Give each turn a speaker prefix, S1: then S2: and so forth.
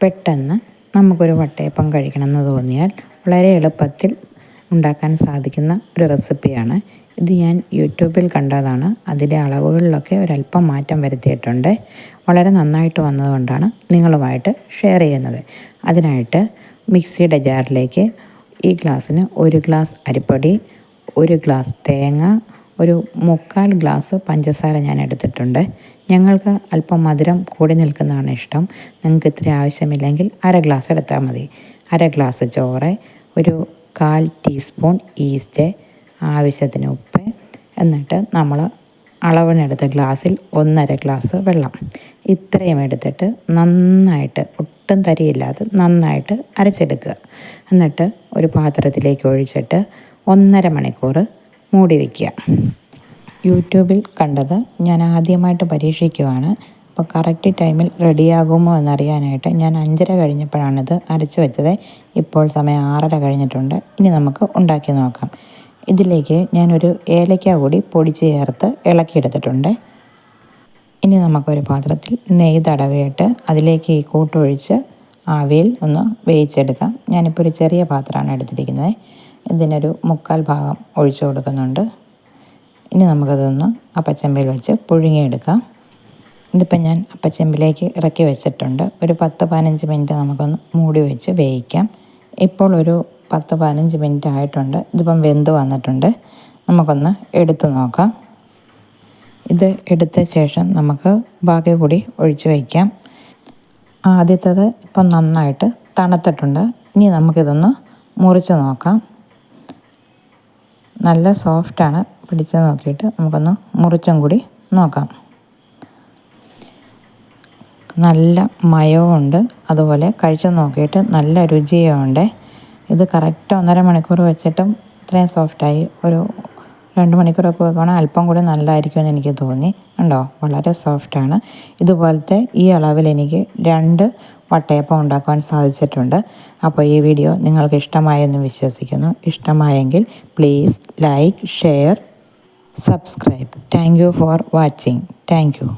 S1: പെട്ടെന്ന് നമുക്കൊരു വട്ടയപ്പം കഴിക്കണമെന്ന് തോന്നിയാൽ വളരെ എളുപ്പത്തിൽ ഉണ്ടാക്കാൻ സാധിക്കുന്ന ഒരു റെസിപ്പിയാണ്. ഇത് ഞാൻ യൂട്യൂബിൽ കണ്ടതാണ്. അതിലെ അളവുകളിലൊക്കെ ഒരല്പം മാറ്റം വരുത്തിയിട്ടുണ്ട്. വളരെ നന്നായിട്ട് വന്നതുകൊണ്ടാണ് നിങ്ങളുമായിട്ട് ഷെയർ ചെയ്യുന്നത്. അതിനായിട്ട് മിക്സിയുടെ ജാറിലേക്ക് ഈ ഗ്ലാസ്സിന് ഒരു ഗ്ലാസ് അരിപ്പൊടി ഒരു ഗ്ലാസ് തേങ്ങ ഒരു മുക്കാൽ ഗ്ലാസ് പഞ്ചസാര ഞാൻ എടുത്തിട്ടുണ്ട്. ഞങ്ങൾക്ക് അല്പം മധുരം കൂടി നിൽക്കുന്നതാണ് ഇഷ്ടം. നിങ്ങൾക്ക് ഇത്ര ആവശ്യമില്ലെങ്കിൽ അര ഗ്ലാസ് എടുത്താൽ മതി. അര ഗ്ലാസ് ചോറ് ഒരു കാൽ ടീസ്പൂൺ ഈസ്റ്റ് ആവശ്യത്തിന് ഉപ്പ്. എന്നിട്ട് നമ്മൾ അളവിനെടുത്ത ഗ്ലാസ്സിൽ ഒന്നര ഗ്ലാസ് വെള്ളം. ഇത്രയും എടുത്തിട്ട് നന്നായിട്ട് ഒട്ടും തരിയില്ലാതെ നന്നായിട്ട് അരച്ചെടുക്കുക. എന്നിട്ട് ഒരു പാത്രത്തിലേക്ക് ഒഴിച്ചിട്ട് ഒന്നര മണിക്കൂർ മൂടി വയ്ക്കുക യൂട്യൂബിൽ കണ്ടത് ഞാൻ ആദ്യമായിട്ട് പരീക്ഷിക്കുവാണ്. അപ്പോൾ കറക്റ്റ് ടൈമിൽ റെഡിയാകുമോ എന്നറിയാനായിട്ട് ഞാൻ അഞ്ചര കഴിഞ്ഞപ്പോഴാണിത് അരച്ച് വെച്ചത്. ഇപ്പോൾ സമയം ആറര കഴിഞ്ഞിട്ടുണ്ട്. ഇനി നമുക്ക് ഉണ്ടാക്കി നോക്കാം. ഇതിലേക്ക് ഞാനൊരു ഏലയ്ക്ക കൂടി പൊടിച്ച് ചേർത്ത് ഇളക്കിയെടുത്തിട്ടുണ്ട്. ഇനി നമുക്കൊരു പാത്രത്തിൽ നെയ്യ് തടവിയിട്ട് അതിലേക്ക് ഈ കൂട്ടൊഴിച്ച് ആവിയിൽ ഒന്ന് വേവിച്ചെടുക്കാം. ഞാനിപ്പോൾ ഒരു ചെറിയ പാത്രമാണ് എടുത്തിരിക്കുന്നത്. ഇതിനൊരു മുക്കാൽ ഭാഗം ഒഴിച്ചു കൊടുക്കുന്നുണ്ട്. ഇനി നമുക്കതൊന്ന് അപ്പച്ചമ്പിൽ വെച്ച് പുഴുങ്ങിയെടുക്കാം. ഇതിപ്പോൾ ഞാൻ അപ്പച്ചമ്പിലേക്ക് ഇറക്കി വെച്ചിട്ടുണ്ട്. ഒരു പത്ത് പതിനഞ്ച് മിനിറ്റ് നമുക്കൊന്ന് മൂടി വെച്ച് വേവിക്കാം. ഇപ്പോൾ ഒരു പത്ത് പതിനഞ്ച് മിനിറ്റ് ആയിട്ടുണ്ട്. ഇതിപ്പം വെന്ത് വന്നിട്ടുണ്ട്. നമുക്കൊന്ന് എടുത്ത് നോക്കാം. ഇത് എടുത്ത ശേഷം നമുക്ക് ബാക്കി കൂടി ഒഴിച്ച് വയ്ക്കാം ആദ്യത്തേത് ഇപ്പം നന്നായിട്ട് തണുത്തിട്ടുണ്ട്. ഇനി നമുക്കിതൊന്ന് മുറിച്ച് നോക്കാം. നല്ല സോഫ്റ്റാണ് പിടിച്ച് നോക്കിയിട്ട് നമുക്കൊന്ന് മുറിച്ചും കൂടി നോക്കാം. നല്ല മയവുമുണ്ട്. അതുപോലെ കഴിച്ച് നോക്കിയിട്ട് നല്ല രുചിയുമുണ്ട്. ഇത് കറക്റ്റ് ഒന്നര മണിക്കൂർ വെച്ചിട്ടും ഇത്രയും സോഫ്റ്റായി ഒരു രണ്ട് മണിക്കൂറൊക്കെ വെക്കുകയാണെങ്കിൽ അല്പം കൂടി നല്ലതായിരിക്കുമെന്ന് എനിക്ക് തോന്നി. ഉണ്ടോ വളരെ സോഫ്റ്റാണ് ഇതുപോലത്തെ ഈ അളവിൽ എനിക്ക് രണ്ട് വട്ടയപ്പം ഉണ്ടാക്കുവാൻ സാധിച്ചിട്ടുണ്ട്. അപ്പോൾ ഈ വീഡിയോ നിങ്ങൾക്ക് ഇഷ്ടമായെന്ന് വിശ്വസിക്കുന്നു. ഇഷ്ടമായെങ്കിൽ please like share subscribe thank you for watching thank you